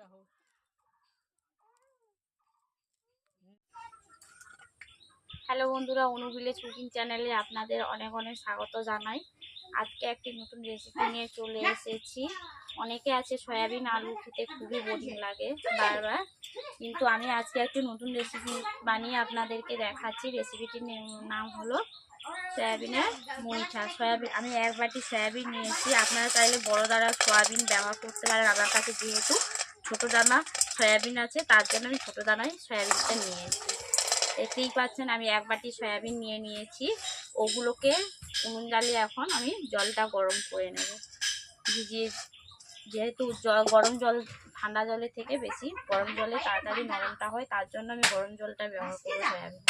উৎসাহ হ্যালো বন্ধুরা অনুবিলেজ কুকিং চ্যানেলে আপনাদের অনেক অনেক স্বাগত জানাই। আজকে একটি নতুন রেসিপি নিয়ে চলে এসেছি। অনেকে আছে সয়াবিন আলু খেতে খুবই বোরিং লাগে বারবার, কিন্তু আমি আজকে একটি নতুন রেসিপি বানিয়ে আপনাদেরকে দেখাচ্ছি। রেসিপিটির নাম হলো সয়াবিনের মুইঠা সয়াবিন আমি এক বাটি সয়াবিন নিয়েছি। আপনারা চাইলে বড় দ্বারা সয়াবিন ব্যবহার করতে পারেন আমার কাছে যেহেতু। ছোটো দানা, সয়াবিন আছে, তার জন্য আমি ছোটো দানায় সয়াবিনটা নিয়েছি দেখতেই পাচ্ছেন, আমি এক বাটি সয়াবিন নিয়ে নিয়েছি। ওগুলোকে উনুন জ্বালিয়ে এখন আমি জলটা গরম করে নেব। ভিজিয়ে, যেহেতু জল, গরম জল, ঠান্ডা জলের থেকে বেশি, গরম জলে তাড়াতাড়ি নরমটা হয়, তার জন্য আমি গরম জলটা ব্যবহার করব সয়াবিন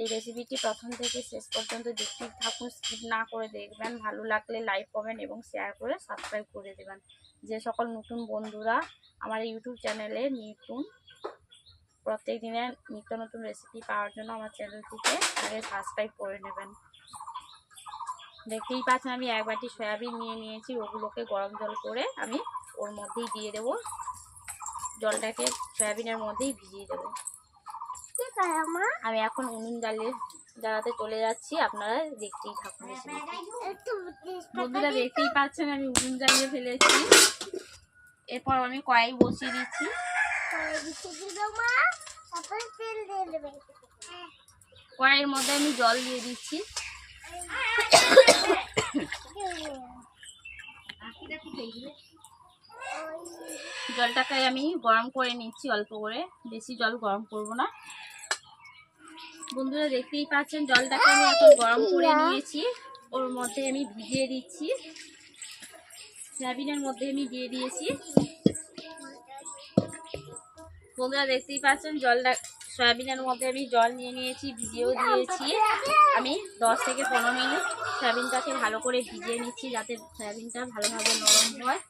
এই রেসিপিটি প্রথম থেকে শেষ পর্যন্ত দেখতে থাকুন স্কিপ না করে দেখবেন, ভালো লাগলে লাইক কমেন্ট এবং শেয়ার করে সাবস্ক্রাইব করে দেবেন। যে সকল নতুন বন্ধুরা আমার ইউটিউব চ্যানেলে নতুন প্রত্যেক দিনের নিত্য নতুন রেসিপি পাওয়ার জন্য আমার চ্যানেলটিকে আগে সাবস্ক্রাইব করে নেবেন। দেখতেই পাচ্ছেন আমি এক বাটি সয়াবিন নিয়ে নিয়েছি ওগুলোকে গরম জল করে আমি ওর মধ্যেই দিয়ে দেব। জলটাকে সয়াবিনের মধ্যেই ভিজিয়ে দেবো। আমি এখন উনুন জ্বালিয়ে জ্বালাতে চলে যাচ্ছি আপনারা দেখতেই থাকুন বন্ধুরা দেখতেই পাচ্ছেন আমি উনুন জ্বালিয়ে ফেলেছি। এরপর আমি কড়াই বসিয়ে দিচ্ছি। কড়াইয়ের মধ্যে আমি জল দিয়ে দিচ্ছি। জলটাকে আমি গরম করে নিচ্ছি অল্প করে। বেশি জল গরম করব না। বন্ধুরা দেখতেই পাচ্ছেন জলটাকে আমি এখন গরম করে নিয়েছি। ওর মধ্যে আমি ভিজিয়ে দিচ্ছি। সয়াবিনের মধ্যে আমি দিয়ে দিয়েছি। বন্ধুরা দেখতেই পাচ্ছেন জলটা সয়াবিনের মধ্যে আমি জল নিয়ে নিয়েছি ভিজিয়েও দিয়েছি। আমি দশ থেকে পনেরো মিনিট সয়াবিনটাকে ভালো করে ভিজিয়ে নিচ্ছি যাতে সয়াবিনটা ভালোভাবে নরম হয়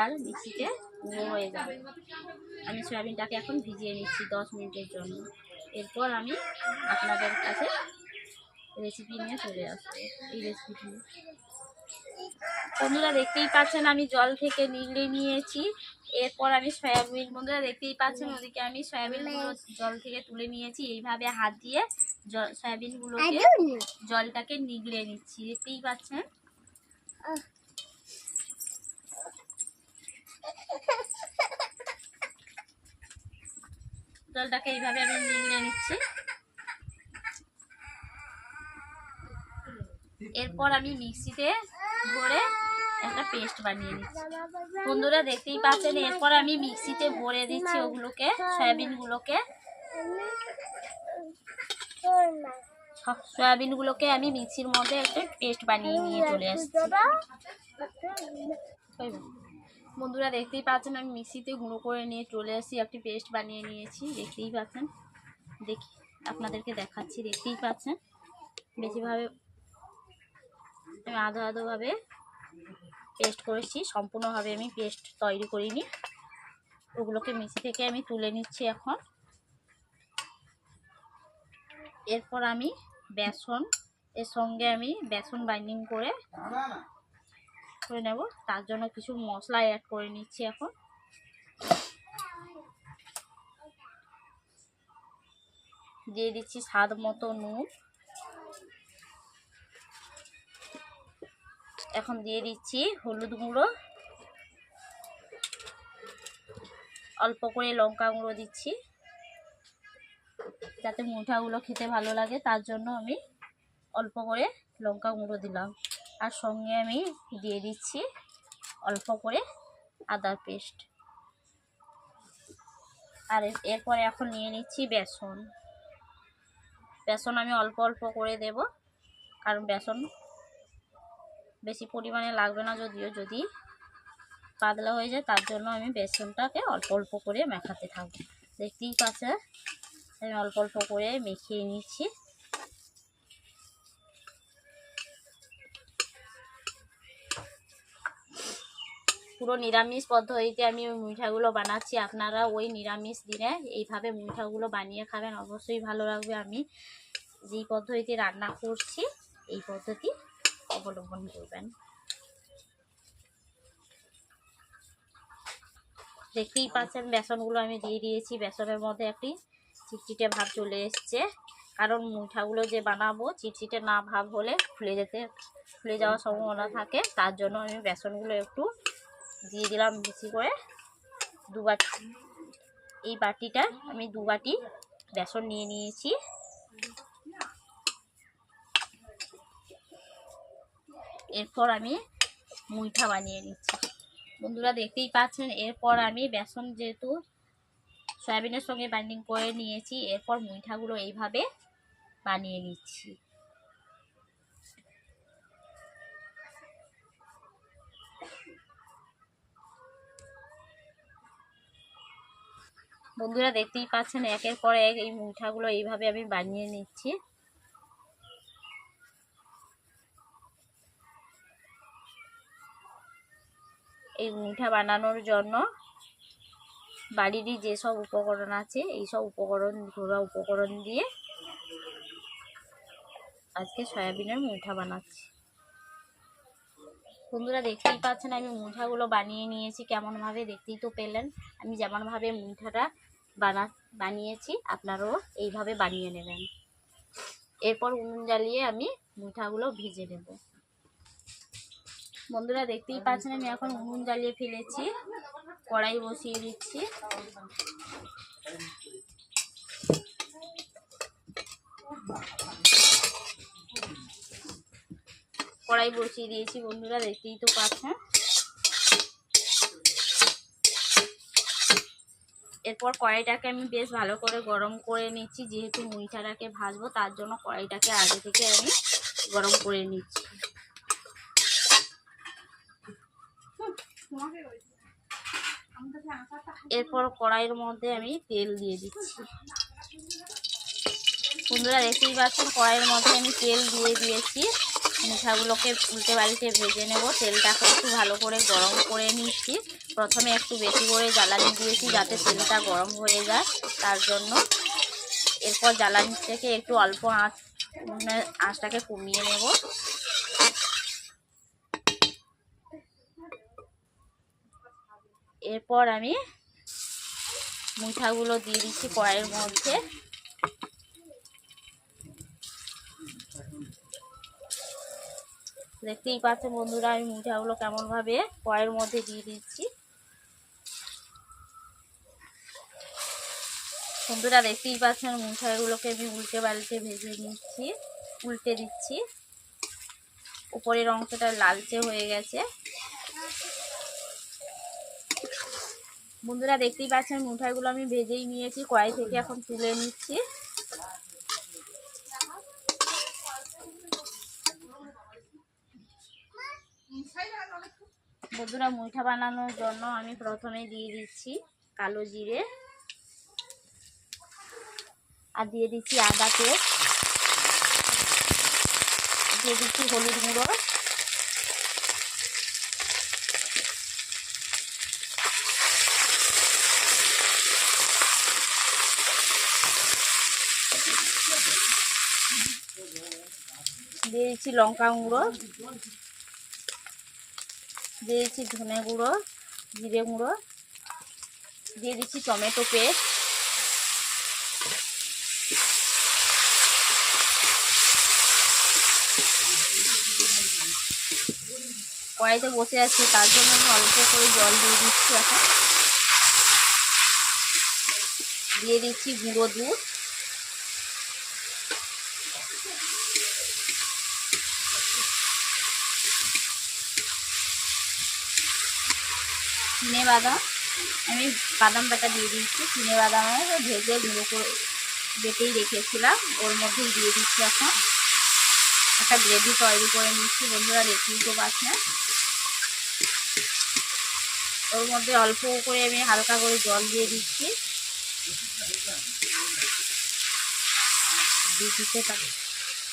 আর মিক্সিতে গুঁড়ো হয়ে যাবে আমি সয়াবিনটাকে এখন ভিজিয়ে নিচ্ছি দশ মিনিটের জন্য। এরপর আমি আপনাদের কাছে রেসিপি নিয়ে চলে আসব। এই রেসিপি বন্ধুরা, দেখতেই পাচ্ছেন আমি জল থেকে নিগড়ে নিয়েছি। এরপর আমি সয়াবিন, বন্ধুরা, দেখতেই পাচ্ছেন ওদিকে আমি সয়াবিন জল থেকে তুলে নিয়েছি। এইভাবে হাত দিয়ে সয়াবিনগুলোকে জলটাকে নিগড়ে নিচ্ছি। দেখতেই পাচ্ছেন? জলটাকে এইভাবে আমি নিগড়ে নিচ্ছি। এরপর আমি মিক্সিতে ভরে একটা পেস্ট বানিয়ে নিচ্ছি। বন্ধুরা দেখতেই পাচ্ছেন, এরপর আমি মিক্সিতে ভরে দিচ্ছি ওগুলোকে, সয়াবিনগুলোকে। সয়াবিনগুলোকে আমি মিক্সির মধ্যে একটা পেস্ট বানিয়ে নিয়ে চলে আসছি। বন্ধুরা দেখতেই পাচ্ছেন, আমি মিক্সিতে গুঁড়ো করে নিয়ে চলে আসি, একটি পেস্ট বানিয়ে নিয়েছি, দেখতেই পাচ্ছেন। দেখি, আপনাদেরকে দেখাচ্ছি, দেখতেই পাচ্ছেন। বেশিভাবে আমি আধো আধোভাবে পেস্ট করেছি, সম্পূর্ণভাবে আমি পেস্ট তৈরি করিনি। ওগুলোকে মিক্সি থেকে আমি তুলে নিচ্ছি এখন। এরপর আমি বেসন, এর সঙ্গে আমি বেসন বাইন্ডিং করে করে নেব। তার জন্য কিছু মশলা অ্যাড করে নিচ্ছি এখন। দিয়ে দিচ্ছি স্বাদ মতো নুন। এখন দিয়ে দিচ্ছি হলুদ গুঁড়ো। অল্প করে লঙ্কা গুঁড়ো দিচ্ছি। যাতে মুঠাগুলো খেতে ভালো লাগে, তার জন্য আমি অল্প করে লঙ্কা গুঁড়ো দিলাম। আর সঙ্গে আমি দিয়ে দিচ্ছি অল্প করে আদা পেস্ট। আর এর- এরপরে এখন নিয়ে নিচ্ছি বেসন। বেসন আমি অল্প অল্প করে দেব, কারণ বেসন বেশি পরিমাণে লাগবে না যদিও, যদি পাতলা হয়ে যায় তার জন্য আমি বেসনটাকে অল্প অল্প করে মেখাতে থাকব। দেখতেই পাচ্ছে আমি অল্প অল্প করে মেখিয়ে নিচ্ছি। পুরো নিরামিষ পদ্ধতিতে আমি ওই মিঠাগুলো বানাচ্ছি। আপনারা ওই নিরামিষ দিনে এইভাবে মিঠাগুলো বানিয়ে খাবেন। অবশ্যই ভালো লাগবে। আমি যেই পদ্ধতিতে রান্না করছি, এই পদ্ধতি অবলম্বন করবেন। দেখতেই পাচ্ছেন, বেসনগুলো আমি দিয়ে দিয়েছি। বেসনের মধ্যে একটি চিটচিটে ভাব চলে এসছে। কারণ মুঠাগুলো যে বানাবো, চিটচিটে না ভাব হলে ফুলে যেতে ফুলে যাওয়ার সম্ভাবনা থাকে। তার জন্য আমি বেসনগুলো একটু দিয়ে দিলাম বেশি করে দু বাটি। এই বাটিটা আমি দু বাটি বেসন নিয়ে নিয়েছি। এরপর আমি মুইঠা বানিয়ে নিচ্ছি। বন্ধুরা দেখতেই পাচ্ছেন, এরপর আমি বেসন যেহেতু সয়াবিনের সঙ্গে বাইন্ডিং করে নিয়েছি, এরপর মুইঠাগুলো এইভাবে বানিয়ে নিচ্ছি। বন্ধুরা দেখতেই পাচ্ছেন, একের পর এক এই মুঠাগুলো এইভাবে আমি বানিয়ে নিচ্ছি। এই মুঠা বানানোর জন্য বাড়িরই যেসব উপকরণ আছে, এই সব উপকরণ ঘোরা উপকরণ দিয়ে আজকে সয়াবিনের মুঠা বানাচ্ছি। বন্ধুরা দেখতেই পাচ্ছেন, আমি মুঠাগুলো বানিয়ে নিয়েছি, কেমনভাবে দেখতেই তো পেলেন। আমি যেমনভাবে মুঠাটা বানা, বানিয়েছি, আপনারাও এইভাবে বানিয়ে নেবেন। এরপর উনুন জ্বালিয়ে আমি মুঠাগুলো ভিজে নেব। বন্ধুরা দেখতেই পাচ্ছেন, আমি এখন উনুন জ্বালিয়ে ফেলেছি, কড়াই বসিয়ে দিচ্ছি। কড়াই বসিয়ে দিয়েছি, বন্ধুরা দেখতেই তো পাচ্ছেন। এরপর কড়াইটাকে আমি বেশ ভালো করে গরম করে নিচ্ছি, যেহেতু মুইঠাটাকে ভাজবো, তার জন্য কড়াইটাকে আগে থেকে আমি গরম করে নিচ্ছি। এরপর কড়াইয়ের মধ্যে আমি তেল দিয়ে দিচ্ছি। বন্ধুরা, দেখতেই পাচ্ছেন, কড়াইয়ের মধ্যে আমি তেল দিয়ে দিয়েছি। মিঠাগুলোকে উল্টে বাড়িতে ভেজে নেব। তেলটাকে একটু ভালো করে গরম করে নিচ্ছি। প্রথমে একটু বেশি করে জ্বালানি দিয়েছি যাতে তেলটা গরম হয়ে যায়, তার জন্য। এরপর জ্বালানি থেকে একটু অল্প আঁচ আঁচটাকে কমিয়ে নেব। এরপর আমি মুঠাগুলো দিয়ে দিচ্ছি কড়াইয়ের মধ্যে। দেখতেই পাচ্ছেন বন্ধুরা, আমি মুঠাগুলো কেমনভাবে কড়াইয়ের মধ্যে দিয়ে দিচ্ছি। বন্ধুরা দেখতেই পাচ্ছেন মুঠাগুলোকে আমি উল্টে বাল্টে ভেজে নিচ্ছি, উল্টে দিচ্ছি। উপরের অংশটা লালচে হয়ে গেছে। বন্ধুরা দেখতেই পাচ্ছেন মুঠাইগুলো আমি ভেজেই নিয়েছি, কড়াই থেকে এখন তুলে নিচ্ছি। বন্ধুরা মুঠা বানানোর জন্য আমি প্রথমে দিয়ে দিচ্ছি কালো জিরে। আর দিয়ে দিচ্ছি আদা পেস্ট। দিয়ে দিচ্ছি হলুদ গুঁড়ো। দিয়ে দিচ্ছি লঙ্কা গুঁড়ো। দিয়ে দিচ্ছি ধনে গুঁড়ো, জিরে গুঁড়ো। দিয়ে দিচ্ছি টমেটো পেস্ট। কড়াইতে বসে আছে, তার জন্য আমি অল্প করে জল দিয়ে দিচ্ছি এখন। দিয়ে দিচ্ছি গুঁড়ো দুধ। চিনে বাদাম, আমি বাদাম বাটা দিয়ে দিচ্ছি। চিনে বাদাম ভেজে গুঁড়ো করে বেটেই রেখেছিলাম, ওর মধ্যেই দিয়ে দিচ্ছি এখন। একটা গ্রেভি তৈরি করে নিচ্ছি, বন্ধুরা, দেখতেই তো পাচ্ছেন। ওর মধ্যে অল্প করে আমি হালকা করে জল দিয়ে দিচ্ছি। দিতে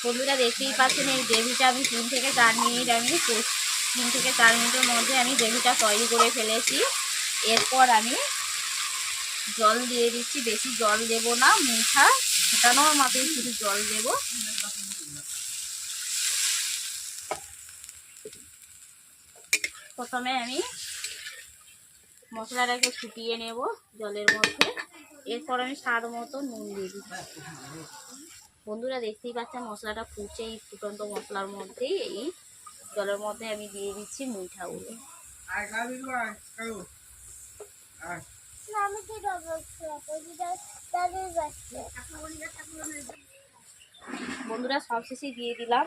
বন্ধুরা দেখতেই পাচ্ছেন, এই গ্রেভিটা আমি তিন থেকে চার মিনিট আমি তিন থেকে চার মিনিটের মধ্যে আমি গ্রেভিটা তৈরি করে ফেলেছি। এরপর আমি জল দিয়ে দিচ্ছি। বেশি জল দেব না, মিঠা ফোটানোর মতোই শুধু জল দেব। প্রথমে আমি মশলাটাকে ফুটিয়ে নেব জলের মধ্যে। এরপর আমি স্বাদ মতো নুন দিয়ে দিচ্ছি। বন্ধুরা, দেখতেই পাচ্ছেন মশলাটা ফুটছে এই ফুটন্ত মশলার মধ্যেই। এই জলের মধ্যে আমি দিয়ে দিচ্ছি বাচ্চা বন্ধুরা সব শেষে দিয়ে দিলাম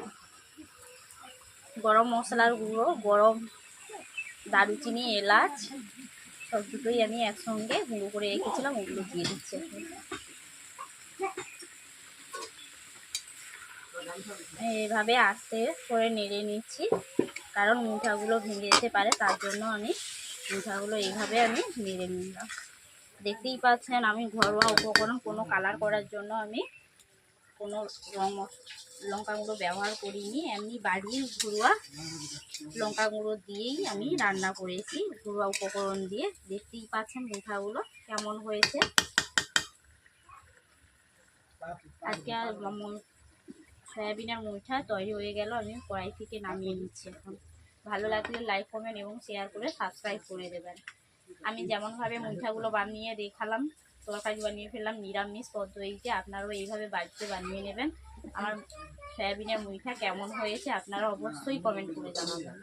গরম মশলার গুঁড়ো, গরম দারুচিনি, এলাচ। সব দুটোই আমি একসঙ্গে গুঁড়ো করে রেখেছিলাম, ওগুলো দিয়ে দিচ্ছি। এইভাবে আস্তে করে নেড়ে নিচ্ছি, কারণ মুঠাগুলো ভেঙে যেতে পারে, তার জন্য আমি মুঠাগুলো এইভাবে আমি নেড়ে নিলাম দেখতেই পাচ্ছেন, আমি ঘরোয়া উপকরণ, কোনো কালার করার জন্য আমি কোনো রং লঙ্কা গুঁড়ো ব্যবহার করিনি, এমনি বাড়ির ঘরোয়া লঙ্কা গুঁড়ো দিয়েই আমি রান্না করেছি, ঘরোয়া উপকরণ দিয়ে। দেখতেই পাচ্ছেন মুঠাগুলো কেমন হয়েছে। আজকে সয়াবিনের মুঠা তৈরি হয়ে গেল, আমি কড়াই থেকে নামিয়ে নিচ্ছি এখন। ভালো লাগলে লাইক, কমেন্ট এবং শেয়ার করে সাবস্ক্রাইব করে দেবেন। আমি যেমনভাবে মুঠাগুলো বানিয়ে দেখালাম তরকারি বানিয়ে ফেললাম, নিরামিষ পদ্ধতিতে আপনারাও এইভাবে বাড়িতে বানিয়ে নেবেন। আমার সয়াবিনের মুইঠা কেমন হয়েছে আপনারা অবশ্যই কমেন্ট করে জানাবেন।